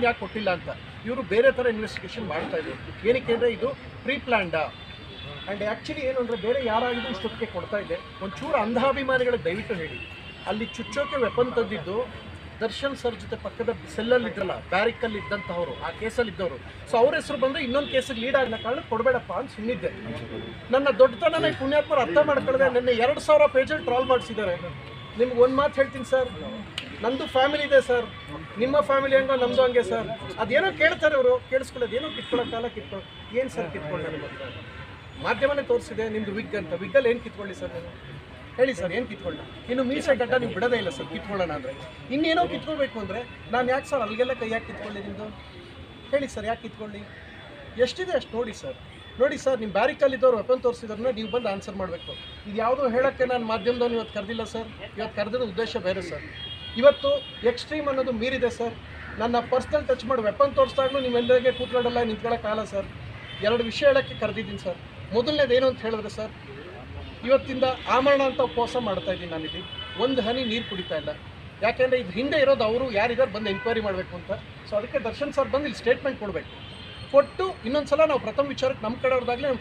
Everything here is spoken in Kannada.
ಮೆಡಿಸಿನ್ ಯಾಕೆ ಕೊಟ್ಟಿಲ್ಲ ಅಂತ? ಇವರು ಬೇರೆ ಥರ ಇನ್ವೆಸ್ಟಿಗೇಷನ್ ಮಾಡ್ತಾ ಇದ್ರು. ಏನಕ್ಕೆ ಅಂದರೆ ಇದು ಪ್ರೀ ಪ್ಲ್ಯಾಂಡಾ ಆ್ಯಂಡ್ ಆ್ಯಕ್ಚುಲಿ ಏನು ಅಂದರೆ ಬೇರೆ ಯಾರಾಗಿದ್ರು ಇಷ್ಟೊತ್ತಿಗೆ ಕೊಡ್ತಾ ಇದೆ ಒಂಚೂರು ಅಂಧಾಭಿಮಾನಿಗಳಿಗೆ ದಯವಿಟ್ಟು ಹೇಳಿ. ಅಲ್ಲಿ ಚುಚ್ಚೋಕೆ ವೆಪನ್ ತಂದಿದ್ದು ದರ್ಶನ್ ಸರ್ ಜೊತೆ ಪಕ್ಕದ ಸೆಲ್ಲಲ್ಲಿ ಇದ್ರಲ್ಲ ಬ್ಯಾರಿಕಲ್ಲಿ ಇದ್ದಂಥವ್ರು ಆ ಕೇಸಲ್ಲಿ ಇದ್ದವರು. ಸೊ ಅವ್ರ ಹೆಸರು ಬಂದರೆ ಇನ್ನೊಂದು ಕೇಸಿಗೆ ಲೀಡ್ ಆಗಿನ ಕಾರಣ ಕೊಡಬೇಡಪ್ಪ ಅಂತ ಸುಮ್ಮನಿದ್ದೆ ನನ್ನ ದೊಡ್ಡತನ ಈ ಪುಣ್ಯಾತ್ಮರು ಅರ್ಥ ಮಾಡ್ಕೊಳ್ಳದೆ ನಿನ್ನೆ ಎರಡು ಸಾವಿರ ಪೇಜಲ್ಲಿ ಟ್ರಾಲ್ ಮಾಡಿಸಿದ್ದಾರೆ. ನಿಮ್ಗೆ ಒಂದು ಮಾತು ಹೇಳ್ತೀನಿ ಸರ್. ನಂದು ಫ್ಯಾಮಿಲಿ ಇದೆ ಸರ್ ನಿಮ್ಮ ಫ್ಯಾಮಿಲಿ ಹೆಂಗೋ ನಮ್ಮದು ಹಂಗೆ ಸರ್ ಅದೇನೋ ಕೇಳ್ತಾರೆ ಅವರು, ಕೇಳಿಸ್ಕೊಳ್ಳೋದು. ಏನೋ ಕಿತ್ಕೊಳ್ಳೋಕ್ಕಲ್ಲ ಕಾಲ ಕಿತ್ಕೊಳ್ಳೋ. ಏನು ಸರ್ ಕಿತ್ಕೊಂಡೆ ಮಾಧ್ಯಮನೇ ತೋರಿಸಿದೆ, ನಿಮ್ದು ವಿಗ್ ಅಂತ. ವಿಗ್ಗಲ್ಲಿ ಏನು ಕಿತ್ಕೊಳ್ಳಿ ಸರ್ ನಾನು ಹೇಳಿ ಸರ್ ಏನು ಕಿತ್ಕೊಂಡ ಇನ್ನು ಮೀಸೆ ಗಡ್ಡ ನೀವು ಬಿಡೋದೇ ಇಲ್ಲ ಸರ್ ಕಿತ್ಕೊಳ್ಳೋಣ ಅಂದರೆ. ಇನ್ನೇನೋ ಕಿತ್ಕೊಳ್ಬೇಕು ಅಂದರೆ, ನಾನು ಯಾಕೆ ಸರ್ ಅಲ್ಲಿಗೆಲ್ಲ ಕೈ ಯಾಕೆ ಕಿತ್ಕೊಳ್ಳಿ ನಿಮ್ಮದು ಹೇಳಿ ಸರ್ ಯಾಕೆ ಕಿತ್ಕೊಳ್ಳಿ? ಎಷ್ಟಿದೆ ಅಷ್ಟು ನೋಡಿ ಸರ್ ನೋಡಿ ಸರ್ ನಿಮ್ಮ ಬ್ಯಾರಿಕಲ್ಲಿದ್ದವ್ರು ವೆಪನ್ ತೋರಿಸಿದ್ರನ್ನ ನೀವು ಬಂದು ಆನ್ಸರ್ ಮಾಡಬೇಕು. ಇದು ಯಾವುದೋ ಹೇಳೋಕ್ಕೆ ನಾನು ಮಾಧ್ಯಮದವ್ನು ಇವತ್ತು ಕರೆದಿಲ್ಲ ಸರ್ ಇವತ್ತು ಕರೆದಿರೋ ಉದ್ದೇಶ ಬೇರೆ ಸರ್ ಇವತ್ತು ಎಕ್ಸ್ಟ್ರೀಮ್ ಅನ್ನೋದು ಮೀರಿದೆ ಸರ್ ನನ್ನ ಪರ್ಸ್ನಲ್ ಟಚ್ ಮಾಡಿ ವೆಪನ್ ತೋರಿಸ್ದಾಗ್ಲೂ ನೀವೆಲ್ಲರಿಗೆ ಕೂತ್ಕೊಳ್ಳಲ್ಲ ನಿಂತ್ಕೊಳ್ಳೋಕ್ಕಾಗಲ್ಲ ಸರ್ ಎರಡು ವಿಷಯ ಹೇಳೋಕ್ಕೆ ಕರೆದಿದ್ದೀನಿ ಸರ್ ಮೊದಲನೇದೇನು ಅಂತ ಹೇಳಿದ್ರೆ ಸರ್ ಇವತ್ತಿಂದ ಆಮರಣ ಅಂತ ಉಪವಾಸ ಮಾಡ್ತಾ ಇದ್ದೀನಿ ನಾನಿಲ್ಲಿ. ಒಂದು ಹನಿ ನೀರು ಕುಡಿತಾ ಇಲ್ಲ. ಯಾಕೆಂದರೆ ಇದು ಹಿಂದೆ ಇರೋದು ಅವರು ಯಾರಿದ್ದಾರೆ ಬಂದು ಎಂಕ್ವೈರಿ ಮಾಡಬೇಕು ಅಂತ. ಸೊ ಅದಕ್ಕೆ ದರ್ಶನ್ ಸರ್ ಬಂದು ಇಲ್ಲಿ ಸ್ಟೇಟ್ಮೆಂಟ್ ಕೊಡಬೇಕು. ಕೊಟ್ಟು ಇನ್ನೊಂದು ಸಲ ನಾವು ಪ್ರಥಮ ವಿಚಾರಕ್ಕೆ ನಮ್ಮ ಕಡೆಯವ್ರದಾಗಲೇ ನಮ್ಮ